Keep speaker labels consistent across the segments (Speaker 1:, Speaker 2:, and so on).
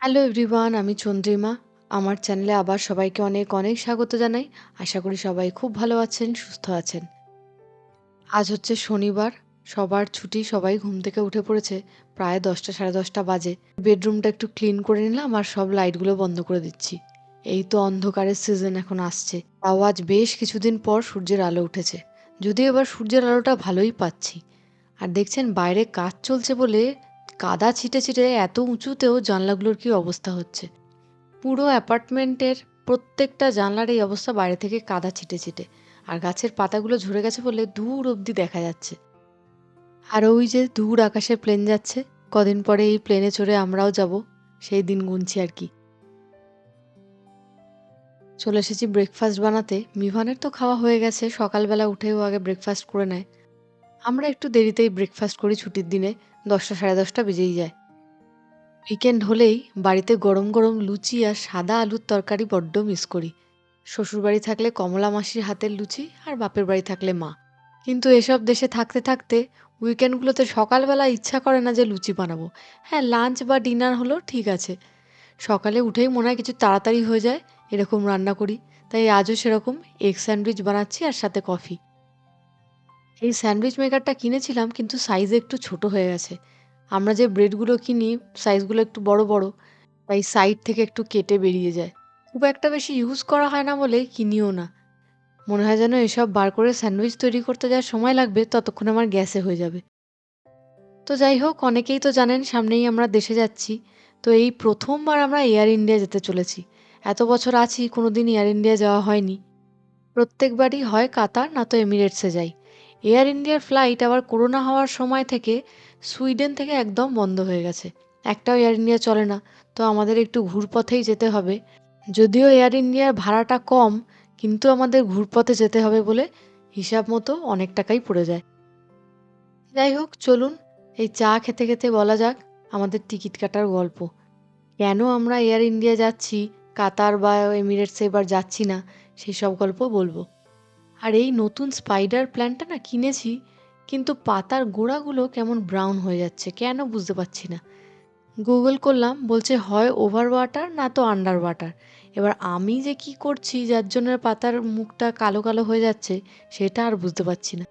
Speaker 1: Hello everyone আমি চন্দ্রিমা। আমার চ্যানেলে আবার সবাইকে অনেক অনেক স্বাগত জানাই। আশা করি সবাই খুব ভালো আছেন, সুস্থ আছেন। আজ হচ্ছে শনিবার, সবার ছুটি, সবাই ঘুম থেকে উঠে পড়েছে প্রায় দশটা, সাড়ে দশটা বাজে। বেডরুমটা একটু ক্লিন করে নিলাম আর সব লাইটগুলো বন্ধ করে দিচ্ছি। এই তো অন্ধকারের সিজন এখন আসছে। তাও আজ বেশ কিছুদিন পর সূর্যের আলো উঠেছে। যদিও এবার সূর্যের আলোটা ভালোই পাচ্ছি। আর দেখছেন বাইরে কাজ চলছে বলে কাদা ছিটে ছিটে এত উঁচুতেও জানলাগুলোর কি অবস্থা হচ্ছে? পুরো অ্যাপার্টমেন্টের প্রত্যেকটা জানলার এই অবস্থা বাইরে থেকে কাদা ছিটে ছিটে, আর গাছের পাতাগুলো ঝরে গেছে বলে দূর অবধি দেখা যাচ্ছে। আর ওই যে দূর আকাশে প্লেন যাচ্ছে, কদিন পরে এই প্লেনে চড়ে আমরাও যাব, সেই দিন গুনছি আর কি। চলে এসেছি ব্রেকফাস্ট বানাতে। মিভানের তো খাওয়া হয়ে গেছে, সকালবেলা উঠেও আগে ব্রেকফাস্ট করে নেয়। আমরা একটু দেরিতেই ব্রেকফাস্ট করি ছুটির দিনে, দশটা সাড়ে দশটা বেজেই যায়। উইকেন্ড হলেই বাড়িতে গরম গরম লুচি আর সাদা আলুর তরকারি বড্ড মিস করি। শ্বশুরবাড়ি থাকলে কমলা মাসির হাতের লুচি আর বাপের বাড়ি থাকলে মা। কিন্তু এসব দেশে থাকতে থাকতে উইকেন্ডগুলোতে সকালবেলা ইচ্ছা করে না যে লুচি বানাবো। হ্যাঁ লাঞ্চ বা ডিনার হলো ঠিক আছে। সকালে উঠেই মনে হয় কিছু তাড়াতাড়ি হয়ে যায়, এরকম রান্না করি। তাই আজও সেরকম এগ স্যান্ডউইচ বানাচ্ছি আর সাথে কফি এই স্যান্ডউইচ মেকারটা কিনেছিলাম কিন্তু সাইজ একটু ছোট হয়ে গেছে। আমরা যে ব্রেডগুলো কিনি, সাইজগুলো একটু বড় বড়, তাই সাইড থেকে একটু কেটে বেরিয়ে যায়। খুব একটা বেশি ইউজ করা হয় না বলে কিনিও না। মনে হয় যেন এসব বার করে স্যান্ডউইচ তৈরি করতে যা সময় লাগবে, ততক্ষণ আমার গ্যাসে হয়ে যাবে। তো যাই হোক, অনেকেই তো জানেন সামনেই আমরা দেশে যাচ্ছি। তো এই প্রথমবার আমরা এয়ার ইন্ডিয়া যেতে চলেছি। এত বছর আছি কোনো দিন এয়ার ইন্ডিয়া যাওয়া হয়নি। প্রত্যেকবারই হয় কাতার, না তো এমিরেটসে যাই। এয়ার ইন্ডিয়ার ফ্লাইট আবার করোনা হওয়ার সময় থেকে সুইডেন থেকে একদম বন্ধ হয়ে গেছে। একটাও এয়ার ইন্ডিয়া চলে না। তো আমাদের একটু ঘুরপথেই যেতে হবে। যদিও এয়ার ইন্ডিয়ার ভাড়াটা কম, কিন্তু আমাদের ঘুরপথে যেতে হবে বলে হিসাব মতো অনেক টাকাই পড়ে যায়। যাই হোক, চলুন, এই চা খেতে খেতে বলা যাক আমাদের টিকিট কাটার গল্প। কেন আমরা এয়ার ইন্ডিয়া যাচ্ছি, কাতার বা এমিরেটসে এবার যাচ্ছি না, সেই সব গল্প বলব। আর এই নতুন স্পাইডার প্ল্যান্টটা না কিনেছি কিন্তু পাতার গোড়াগুলো কেমন ব্রাউন হয়ে যাচ্ছে কেন বুঝতে পারছি না। গুগল করলাম বলছে হয় ওভার ওয়াটার না তো আন্ডার ওয়াটার এবার আমি যে কি করছি যার জন্য পাতার মুখটা কালো কালো হয়ে যাচ্ছে সেটা আর বুঝতে পারছি না।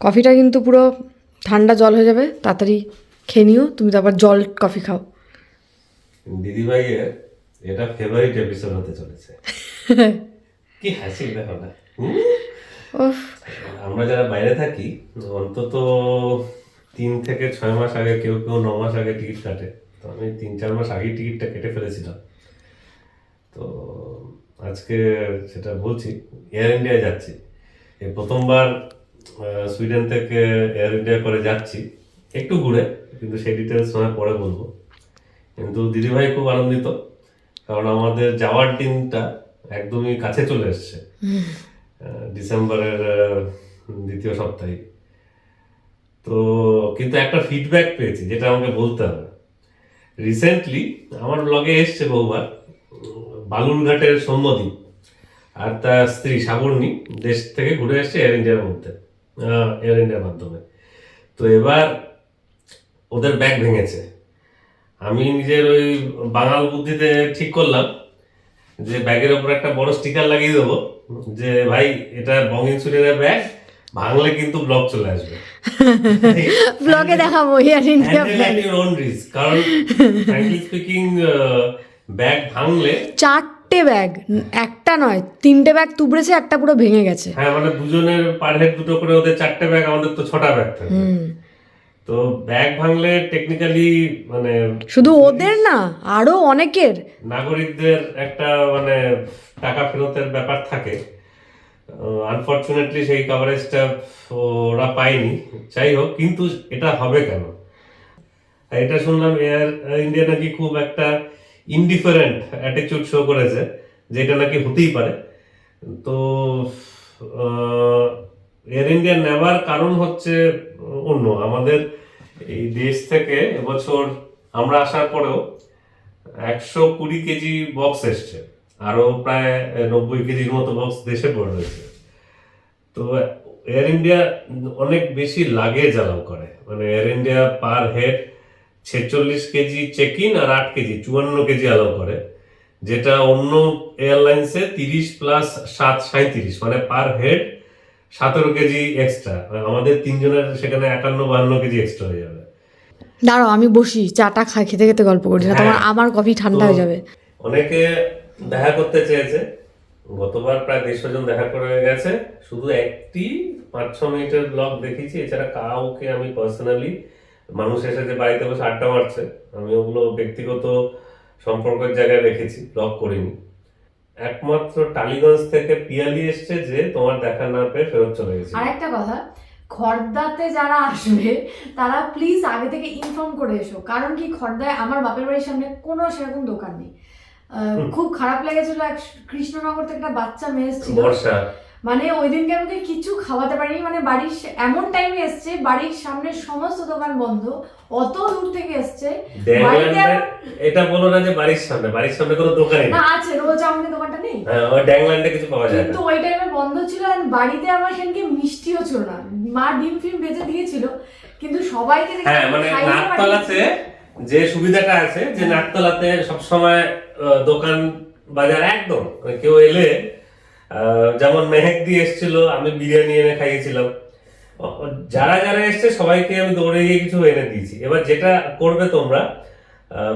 Speaker 1: কফিটা কিন্তু পুরো ঠান্ডা জল হয়ে যাবে তাড়াতাড়ি খেয়ে নিও তুমি তো আবার জল কফি খাও।
Speaker 2: দিদিভাইয়ের এটা ফেভারিট এপিসোড হতে চলেছে। কি হাসি দেখো না আমরা যারা বাইরে থাকি অন্তত তিন থেকে ছয় মাস আগে কেউ কেউ ন মাস আগে টিকিট কাটে। তো আমি তিন চার মাস আগেই টিকিটটা কেটে ফেলেছিলাম। তো আজকে সেটা বলছি এয়ার ইন্ডিয়া যাচ্ছি। এই প্রথমবার সুইডেন থেকে এয়ার ইন্ডিয়া করে যাচ্ছি। একটু ঘুরে কিন্তু সেই ডিটেলস পরে বলব। কিন্তু দিদিভাই খুব আনন্দিত। কারণ আমাদের যাওয়ার দিনটা একদমই কাছে চলে এসছে। ডিসেম্বরের দ্বিতীয় সপ্তাহে। তো কিন্তু একটা ফিডব্যাক পেয়েছি যেটা আমাকে বলতে হবে। রিসেন্টলি আমার ব্লগে এসছে বহুবার বালুরঘাটের সৌম্যদ্বীপ আর তার স্ত্রী সাগরণী দেশ থেকে ঘুরে এসছে এয়ার ইন্ডিয়ার মধ্যে এয়ার ইন্ডিয়ার মাধ্যমে। তো এবার ওদের ব্যাগ ভেঙেছে। আমি নিজের ওই বাঙাল বুদ্ধিতে ঠিক করলাম যে ব্যাগের ওপর একটা বড় স্টিকার লাগিয়ে দেবো যে ভাই এটা বং ইন্সুরেন্সের ব্যাগ ভাঙলে কিন্তু ব্লগ চলে আসবে।
Speaker 1: ব্লগে দেখাবো air India
Speaker 2: at your own risk. কারণ speaking, আহ, ব্যাগ ভাঙলে
Speaker 1: চারটে ব্যাগ একটা নয় তিনটে ব্যাগ তুবড়েছে একটা পুরো ভেঙে গেছে।
Speaker 2: হ্যাঁ মানে দুজনের পার হেড দুটো করে ওদের চারটে ব্যাগ আমাদের তো ছটা ব্যাগ
Speaker 1: হুম।
Speaker 2: তো ব্যাগ ভাঙলে টেকনিক্যালি মানে
Speaker 1: শুধু ওদের না আরও অনেকের।
Speaker 2: নাগরিকদের একটা মানে টাকা ফেরতের ব্যাপার থাকে। আনফর্চুনেটলি সেই কভারেজটা ওরা পায়নি। যাই হোক কিন্তু এটা হবে কেন? এটা শুনলাম এয়ার ইন্ডিয়া নাকি খুব একটা ইনডিফারেন্ট অ্যাটিটিউড শো করেছে যে এটা নাকি হতেই পারে। তো এয়ার ইন্ডিয়া নেওয়ার কারণ হচ্ছে অন্য। আমাদের এই দেশ থেকে এবছর আমরা আসার পরেও একশো কুড়ি কেজি বক্স এসছে। আরও প্রায় নব্বই কেজির মতো বক্স দেশে পড়ে রয়েছে। তো এয়ার ইন্ডিয়া অনেক বেশি লাগেজ অ্যালাউ করে। মানে এয়ার ইন্ডিয়া পার হেড ছেচল্লিশ কেজি চেক ইন আর আট কেজি, চুয়ান্ন কেজি অ্যালাউ করে। যেটা অন্য এয়ারলাইন্সে তিরিশ প্লাস সাত সাঁত্রিশ মানে পার হেড সতেরো কেজি এক্সট্রা আমাদের তিনজনের সেখানে একান্ন বান্ন কেজি এক্সট্রা হয়ে যাবে।
Speaker 1: দাঁড়াও আমি বসি চাটা খাই খেতে খেতে গল্প করছি। না তোমার
Speaker 2: হ্যাঁ।
Speaker 1: আমার কফি ঠান্ডা হয়ে যাবে।
Speaker 2: অনেকে দেখা করতে চেয়েছে। গতবার প্রায় দেড়শো জন দেখা করে গেছে। শুধু একটি পাঁচ ছ মিনিটের ব্লগ দেখেছি এছাড়া কাউকে আমি পার্সোনালি মানুষ এসে যে বাড়িতে বসে আড্ডা মারছে। আমি ওগুলো ব্যক্তিগত সম্পর্কের জায়গায় রেখেছি ব্লগ করিনি। একমাত্র টালিগঞ্জ থেকে পিয়ালি এসছে যে তোমার দেখা না পেয়ে ফেরত চলে গেছে।
Speaker 3: আর একটা কথা খর্দাতে যারা আসবে তারা প্লিজ আগে থেকে ইনফর্ম করে এসো। কারণ কি খর্দায় আমার বাপের বাড়ির সামনে কোনো সেরকম দোকান নেই। খুব খারাপ লেগেছিল এক কৃষ্ণনগর থেকে একটা বাচ্চা মেয়ে এসেছিল।
Speaker 2: বর্ষা।
Speaker 3: মানে ওই দিনকে আমাকে কিছু খাওয়াতে পারিনি মানে বাড়ির এমন টাইমে এসছে বাড়ির সামনে সমস্ত দোকান বন্ধ অত দূর থেকে এসছে।
Speaker 2: এটা বলো না যে বাড়ির সামনে বাড়ির সামনে কোনো দোকানই
Speaker 3: না আছে রোজ আমাদের দোকানটা নেই।
Speaker 2: হ্যাঁ ড্যাংল্যান্ডে কিছু পাওয়া যায়
Speaker 3: কিন্তু ওই টাইমে বন্ধ ছিল আর বাড়িতে আমার সেদিনকে মিষ্টিও ছিল না। মা ডিম ফিম ভেজে দিয়েছিল কিন্তু সবাইকে
Speaker 2: হ্যাঁ মানে নাকতলাতে যে সুবিধাটা আছে যে নাকতলাতে সবসময় দোকান বাজার একদম মানে কেউ এলে যেমন মেহেক দিয়ে এসেছিল আমি বিরিয়ানি এনে খাইয়েছিলাম। যারা যারা এসছে সবাইকে আমি দৌড়ে গিয়ে কিছু এনে দিয়েছি। এবার যেটা করবে তোমরা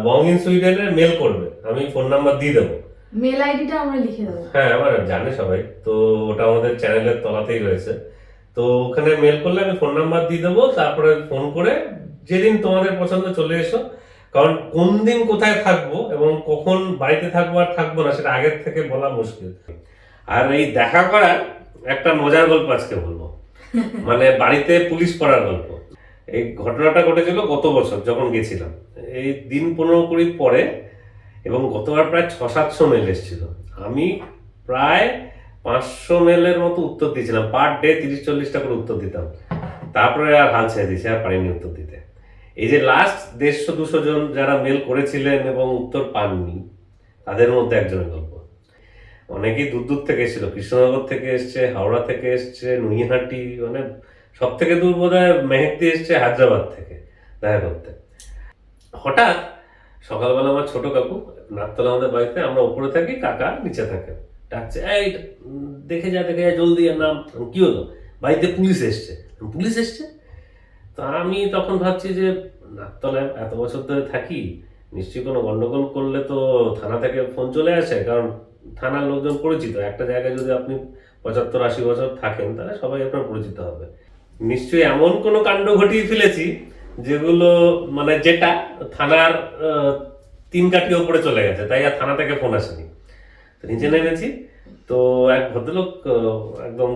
Speaker 2: বং ইন সুইডেনে মেল করবে। আমি ফোন নাম্বার দিয়ে দেবো।
Speaker 3: মেল আইডিটা আমরা লিখে দেবো।
Speaker 2: হ্যাঁ আমার জানে সবাই। তো ওটা আমাদের চ্যানেলের তলাতেই রয়েছে। তো ওখানে মেল করলে আমি ফোন নাম্বার দিয়ে দেবো তারপরে ফোন করে যেদিন তোমাদের পছন্দ চলে এসো। কারণ কোন দিন কোথায় থাকব এবং কখন বাড়িতে থাকব আর থাকব না সেটা আগের থেকে বলা মুশকিল। আর এই দেখা করার একটা মজার গল্প আজকে বলব। মানে বাড়িতে পুলিশ পড়ার গল্প। এই ঘটনাটা ঘটেছিল গত বছর যখন গেছিলাম। এই দিন পনেরো কুড়ি পরে এবং গতবার প্রায় ছ সাতশো মেল এসেছিল। আমি প্রায় পাঁচশো মেলের মতো উত্তর দিয়েছিলাম। পার ডে তিরিশ চল্লিশটা করে উত্তর দিতাম। তারপরে আর হাল ছেড়ে দিয়েছি, আর পারিনি উত্তর দিতে। এই যে লাস্ট দেড়শো দুশো জন যারা মেল করেছিলেন এবং উত্তর পাননি, তাদের মধ্যে একজনের গল্প। অনেকেই দূর দূর থেকে এসেছিল। কৃষ্ণনগর থেকে এসছে, হাওড়া থেকে এসছে নুইহাটি মানে সব থেকে দূর বোধ হয় মেহেদি এসছে হায়দ্রাবাদ থেকে দেখা করতে হঠাৎ সকালবেলা আমার ছোট কাকু নাকতলা আমাদের বাড়িতে, আমরা উপরে থাকি, কাকা নিচে থাকে। ডাকছে, এই, দেখে যা দেখে যা, জলদি আর নাম, কি হলো? বাড়িতে পুলিশ এসছে। পুলিশ এসছে? তো আমি তখন ভাবছি যে নাকতলায় এত বছর ধরে থাকি, নিশ্চয়ই কোনো গণ্ডগোল করলে তো থানা থেকে ফোন চলে আসে, কারণ থানার লোকজন পরিচিত। একটা জায়গায় যদি আপনি পঁচাত্তর আশি বছর থাকেন, তাহলে সবাই আপনার পরিচিত হবে। নিশ্চয়ই এমন কোনো কাণ্ড ঘটিয়ে ফেলেছি, যেগুলো মানে যেটা থানার তিন কাঠি ওপরে চলে গেছে, তাই আর থানা থেকে ফোন আসেনি। নিচে নেমেছি, তো এক ভদ্রলোক একদম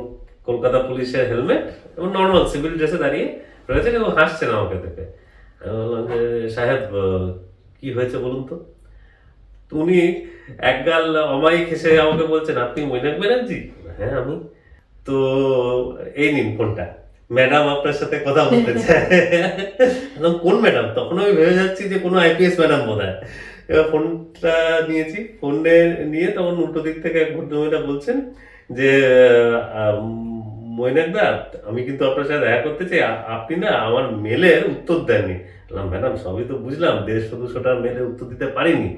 Speaker 2: কলকাতা পুলিশের হেলমেট এবং নর্মাল সিভিল ড্রেসে দাঁড়িয়ে রয়েছে এবং হাসছেন আমাকে দেখে। আমি বললাম যে, সাহেব কি হয়েছে বলুন তো? উনি একগাল অমায়িক হেসে আমাকে বলছেন আপনি মৈনাক ব্যানার্জি? হ্যাঁ আমি। তো এই নিন ফোনটা। ম্যাডাম আপনার সাথে কথা বলতে চায়। কোন ম্যাডাম? তখন আমি ভেবে যাচ্ছি যে কোনো আইপিএস ম্যাডাম বোধ হয় এবার ফোনটা নিয়েছি। ফোনে নিয়ে তখন উল্টো দিক থেকে এক ভদ্রমহিলা বলছেন যে মৈনাক দা, আমি কিন্তু আপনার সাথে দেখা করতে চাই। আপনি না আমার মেলের উত্তর দেননি। বললাম, ম্যাডাম, সবই তো বুঝলাম। দেড়শো দুশোটা মেলের উত্তর দিতে পারিনি।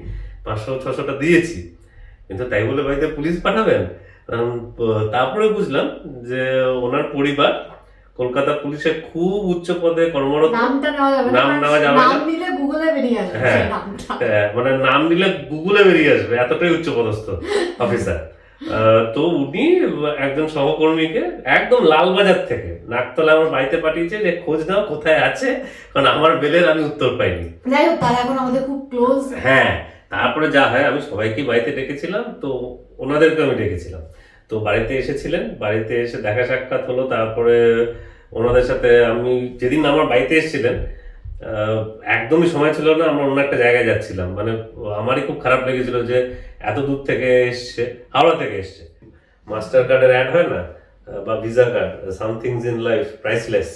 Speaker 2: পাঁচশো ছশোটা দিয়েছি। কিন্তু তাই বলে বাড়িতে পুলিশ পাঠাবেন? তারপরে বুঝলাম যে ওনার পরিবার কলকাতা পুলিশের খুব উচ্চ পদে কর্মরত। নাম নেওয়া যাবে
Speaker 3: নাম নিলে গুগলে বেরিয়ে আসবে
Speaker 2: হ্যাঁ। হ্যাঁ, মানে নাম নিলে গুগলে বেরিয়ে আসবে এতটাই উচ্চপদস্থ অফিসার। তো উনি একজন সহকর্মীকে একদম লালবাজার থেকে নাকতলা আমার বাড়িতে পাঠিয়েছে যে খোঁজ নাও কোথায় আছে কারণ আমার বেলের আমি উত্তর পাইনি।
Speaker 3: যাই হোক তারা এখন আমাদের খুব ক্লোজ
Speaker 2: হ্যাঁ তারপরে যা হয় আমি সবাইকে বাড়িতে ডেকেছিলাম তো ওনাদেরকে আমি ডেকেছিলাম। তো বাড়িতে এসেছিলেন বাড়িতে এসে দেখা সাক্ষাৎ হলো তারপরে ওনাদের সাথে আমি যেদিন আমার বাড়িতে এসেছিলেন একদমই সময় ছিল না আমরা অন্য একটা জায়গায় যাচ্ছিলাম। মানে আমারই খুব খারাপ লেগেছিল যে এত দূর থেকে এসছে হাওড়া থেকে এসছে। মাস্টার কার্ডের অ্যাড হয় না বা Visa card some things in life priceless.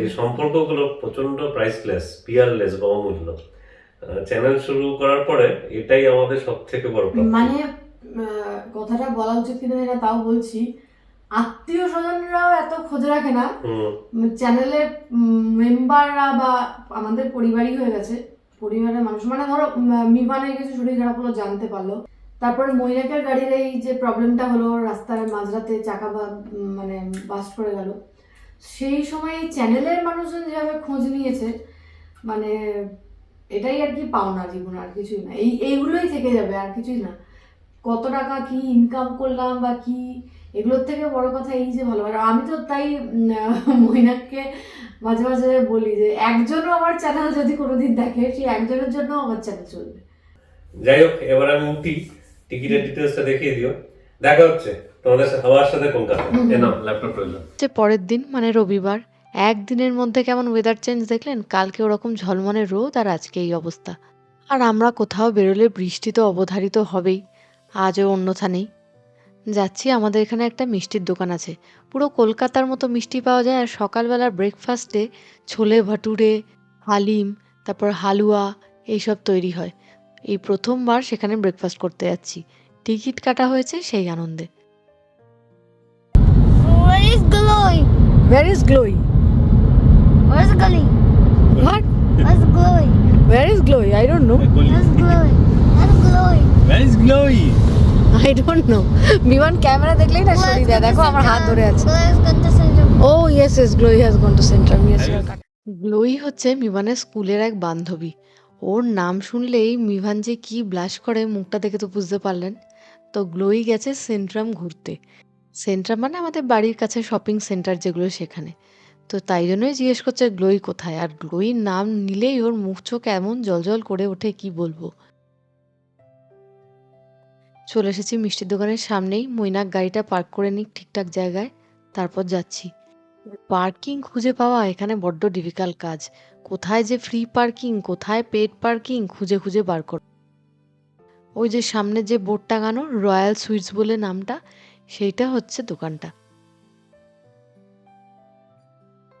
Speaker 2: এই সম্পর্কগুলো প্রচণ্ড প্রাইসলেস পিয়ারলেস বা অমূল্য চ্যানেল শুরু করার পরে এটাই আমাদের সব থেকে বড়।
Speaker 3: মানে কথাটা বলা উচিত কিনা এটা তাও বলছি। আত্মীয় স্বজনরাও এত খোঁজ রাখে না। চ্যানেলের মেম্বাররা বা আমাদের পরিবারই হয়ে গেছে। পরিবারের মানুষ। মানে ধরো উম, মিভানের কিছু শরীর খারাপ হলো জানতে পারল। তারপর মৈনাকের গাড়ির এই যে প্রবলেমটা হলো রাস্তার মাঝরাতে চাকা বা মানে বাস্ট করে গেল। সেই সময় চ্যানেলের মানুষজন যেভাবে খোঁজ নিয়েছে মানে এটাই আর কি পাওনা জীবন আর কিছুই না। এই এইগুলোই থেকে যাবে আর কিছুই না। কত টাকা কি ইনকাম করলাম বা কি এগুলোর থেকে বড় কথা এই যে ভালো আমি তো তাই মহিনাককে মাঝে মাঝে বলি যে একজনও আমার চ্যানেল যদি কোনোদিন দেখে সেই একজনের জন্য আমার চ্যানেল চলবে।
Speaker 2: যাই হোক এবার আমি উঠি টিকিটের ডিটেলসটা দেখিয়ে দিও। দেখা হচ্ছে তোমাদের সাথে আমার সাথে কলকাতা এ নাও ল্যাপটপ রইল।
Speaker 1: যে পরের দিন মানে রবিবার একদিনের মধ্যে কেমন ওয়েদার চেঞ্জ দেখলেন? কালকে ওরকম ঝলমলে রোদ আর আজকে এই অবস্থা। আর আমরা কোথাও বেরোলে বৃষ্টি তো অবধারিত হবেই। আজও অন্যথা নেই। যাচ্ছি আমাদের এখানে একটা মিষ্টির দোকান আছে। পুরো কলকাতার মতো মিষ্টি পাওয়া যায়। আর সকালবেলার ব্রেকফাস্টে ছোলে ভাটুরে হালিম তারপর হালুয়া এইসব তৈরি হয়। এই প্রথমবার সেখানে ব্রেকফাস্ট করতে যাচ্ছি। টিকিট কাটা হয়েছে সেই আনন্দে।
Speaker 4: Where is Glowy? Where's Gully?
Speaker 1: What?
Speaker 4: Where's Glowy?
Speaker 1: Where is Glowy? I don't know.
Speaker 4: Where's Glowy? Where's Glowy?
Speaker 5: Where is Glowy?
Speaker 1: I don't know Biman camera দেখলেই না সরিয়ে দেয় দেখো আমার হাত ধরে আছে. ও yes yes Glowy has gone to Centrum yes Glowy হচ্ছে মিভানের স্কুলের এক বান্ধবী ওর নাম শুনলেই মিভান যে কি ব্লাশ করে মুখটা দেখে তো বুঝতে পারলেন তো গ্লোই গেছে সেন্ট্রাম ঘুরতে সেন্ট্রাম মানে আমাদের বাড়ির কাছে শপিং সেন্টার যেগুলো সেখানে তো তাই জন্যই জিজ্ঞেস করছে, গ্লোই কোথায়? আর গ্লোইর নাম নিলেই ওর মুখ চোখ এমন জলজল করে ওঠে, কি বলব? চলে এসেছি মিষ্টির দোকানের সামনেই। মৈনাক গাড়িটা পার্ক করে নিক ঠিকঠাক জায়গায়। তারপর যাচ্ছি। পার্কিং খুঁজে পাওয়া এখানে বড্ড ডিফিকাল্ট কাজ। কোথায় যে ফ্রি পার্কিং, কোথায় পেড পার্কিং, খুঁজে খুঁজে বার কর ওই যে সামনে যে বোর্ড টাঙানো, রয়্যাল সুইটস বলে নামটা, সেইটা হচ্ছে দোকানটা।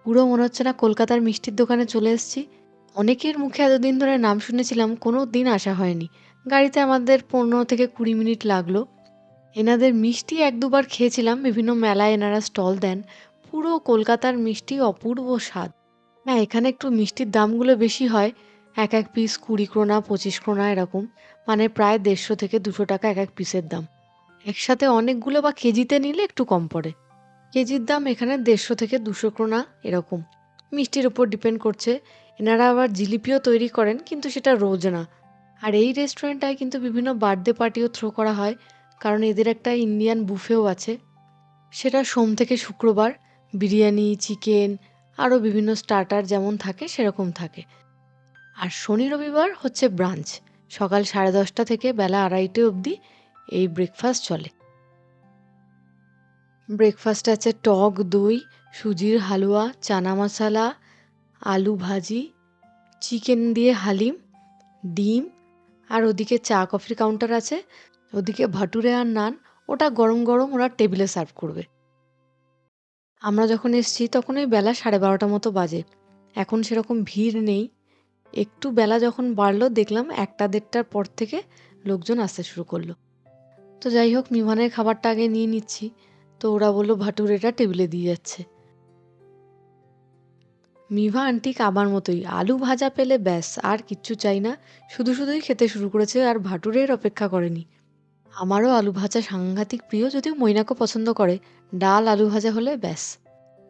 Speaker 1: পুরো মনে হচ্ছে না কলকাতার মিষ্টির দোকানে চলে এসেছি। অনেকের মুখে এতদিন ধরে নাম শুনেছিলাম, কোনো দিন আসা হয়নি। গাড়িতে আমাদের পনেরো থেকে কুড়ি মিনিট লাগল। এনাদের মিষ্টি এক দুবার খেয়েছিলাম, বিভিন্ন মেলায় এনারা স্টল দেন। পুরো কলকাতার মিষ্টি অপূর্ব স্বাদ। হ্যাঁ এখানে একটু মিষ্টির দামগুলো বেশি হয়। এক এক পিস কুড়ি ক্রোনা, পঁচিশ ক্রোনা এরকম। মানে প্রায় দেড়শো থেকে দুশো টাকা এক এক পিসের দাম। একসাথে অনেকগুলো বা কেজিতে নিলে একটু কম পড়ে। কেজির দাম এখানে দেড়শো থেকে দুশো ক্রোনা এরকম। মিষ্টির ওপর ডিপেন্ড করছে। এনারা আবার জিলিপিও তৈরি করেন, কিন্তু সেটা রোজ না। আর এই রেস্টুরেন্টটায় কিন্তু বিভিন্ন বার্থডে পার্টিও থ্রো করা হয়, কারণ এদের একটা ইন্ডিয়ান বুফেও আছে। সেটা সোম থেকে শুক্রবার, বিরিয়ানি, চিকেন, আরও বিভিন্ন স্টার্টার যেমন থাকে, সেরকম থাকে। আর শনি রবিবার হচ্ছে ব্রাঞ্চ। সকাল সাড়ে দশটা থেকে বেলা আড়াইটে অবধি এই ব্রেকফাস্ট চলে। ব্রেকফাস্ট আছে টক দই, সুজির হালুয়া, চানা মশলা, আলু ভাজি, চিকেন দিয়ে হালিম, ডিম, আর ওদিকে চা কফির কাউন্টার আছে। ওদিকে ভাটুরে আর নান, ওটা গরম গরম ওরা টেবিলে সার্ভ করবে। আমরা যখন এসছি তখন ওই বেলা সাড়ে বারোটা মতো বাজে। এখন সেরকম ভিড় নেই। একটু বেলা যখন বাড়লো দেখলাম একটা দেড়টার পর থেকে লোকজন আসতে শুরু করল। তো যাই হোক, মিমানের খাবারটা আগে নিয়ে নিচ্ছি। তো ওরা বলল ভাটুরেটা টেবিলে দিয়ে যাচ্ছে। মিভা আন্টি আমার মতোই, আলু ভাজা পেলে ব্যাস, আর কিচ্ছু চাই না। শুধু শুধুই খেতে শুরু করেছে আর ভাটুরের অপেক্ষা করেনি। আমারও আলু ভাজা সাংঘাতিক প্রিয়, যদিও মৈনাকও পছন্দ করে। ডাল আলু ভাজা হলে ব্যাস।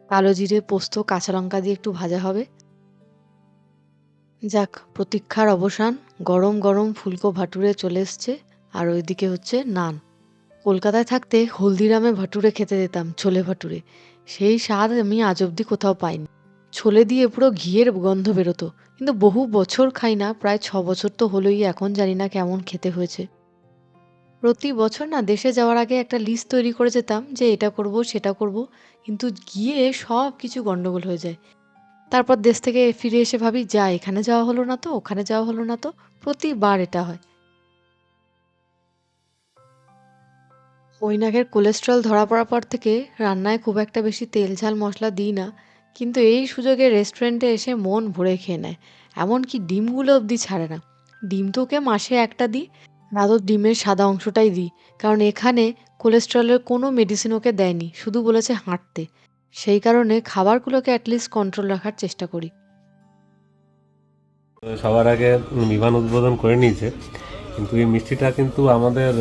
Speaker 1: কালো জিরে, পোস্ত, কাঁচা লঙ্কা দিয়ে একটু ভাজা হবে। যাক, প্রতীক্ষার অবসান। গরম গরম ফুলকো ভাটুরে চলে এসছে, আর ওইদিকে হচ্ছে নান। কলকাতায় থাকতে হলদিরামে ভাটুরে খেতে যেতাম, ছোলে ভাটুরে। সেই স্বাদ আমি আজ অবধি কোথাও পাইনি। ছোলে দিয়ে পুরো ঘিয়ের গন্ধ বেরোতো, কিন্তু বহু বছর খাই না, প্রায় ছ বছর তো হলোই, এখন জানি না কেমন খেতে হয়েছে। প্রতি বছর না, দেশে যাওয়ার আগে একটা লিস্ট তৈরি করে যেতাম যে এটা করব, সেটা করব, কিন্তু গিয়ে সব কিছু গন্ডগোল হয়ে যায়। তারপর দেশ থেকে ফিরে এসে ভাবি, যা, এখানে যাওয়া হলো না তো, ওখানে যাওয়া হলো না তো। প্রতিবার এটা হয়। ওইনাকের কোলেস্ট্রল ধরা পড়ার পর থেকে রান্নায় খুব একটা বেশি তেল ঝাল মশলা দিই না, কিন্তু এই সুযোগে রেস্টুরেন্টে এসে মন ভরে খেয়ে নেয়। এমনকি ডিমগুলো অবধি ছাড়ে না। ডিম তো ওকে মাসে একটা দিই দাদুর ডিমের সাদা অংশটাই দিই, কারণ এখানে কোলেস্টেরলের কোনো মেডিসিন ওকে দেয়নি, শুধু বলেছে হাঁটতে। সেই কারণে খাবারগুলোকে অ্যাটলিস্ট কন্ট্রোল রাখার চেষ্টা করি।
Speaker 2: সবার আগে বিমান উদ্বোধন করে নিয়েছে, কিন্তু এই মিষ্টিটা কিন্তু আমাদের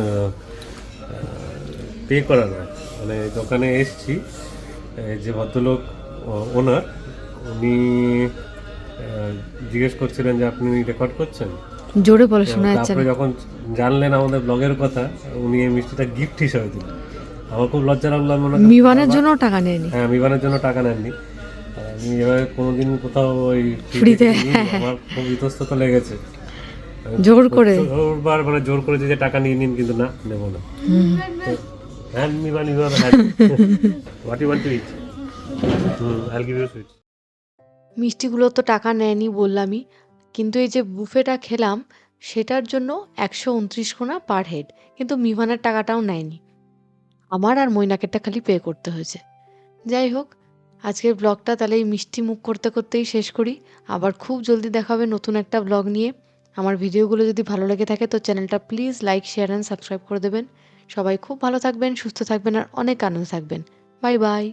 Speaker 2: পে করা না মানে দোকানে এসছি এই যে ভদ্রলোক ওনার উনি জিজ্ঞেস করছিলেন যে আপনি রেকর্ড করছেন?
Speaker 1: জোরে বলে শোনা যাচ্ছে
Speaker 2: তারপরে যখন জানলেন আমাদের ব্লগের কথা উনি এই মিষ্টিটা গিফট হিসাবে দিলেন। আমার খুব লজ্জা লাগল আমি মনে
Speaker 1: মিভানের জন্য টাকা নেয়নি।
Speaker 2: হ্যাঁ বিমানের জন্য টাকা নেননি। আমি এভাবে কোনোদিন কোথাও ওই
Speaker 1: ফ্রিতে,
Speaker 2: নিইনি, আমার খুব ইতস্তত লেগেছে।
Speaker 1: জোর করে।
Speaker 2: মানে জোর করেছে যে টাকা নিয়ে নিন কিন্তু না নেব না। হ্যাঁ Miman you are had what you want to eat hmm I give you sweet
Speaker 1: মিষ্টিগুলো তো টাকা নেয়নি বললামই কিন্তু এই যে বুফেটা খেলাম সেটার জন্য একশো উনত্রিশ কোনা পার হেড কিন্তু মিভানের টাকাটাও নেয়নি। আমার আর মৈনাকেরটা খালি পে করতে হয়েছে। যাই হোক আজকের ব্লগটা তাহলে এই মিষ্টি মুখ করতে করতেই শেষ করি। আবার খুব জলদি দেখা হবে নতুন একটা ব্লগ নিয়ে। আমার ভিডিওগুলো যদি ভালো লেগে থাকে তো চ্যানেলটা please like share and subscribe করে দেবেন। সবাই খুব ভালো থাকবেন সুস্থ থাকবেন আর অনেক আনন্দ থাকবেন। Bye bye.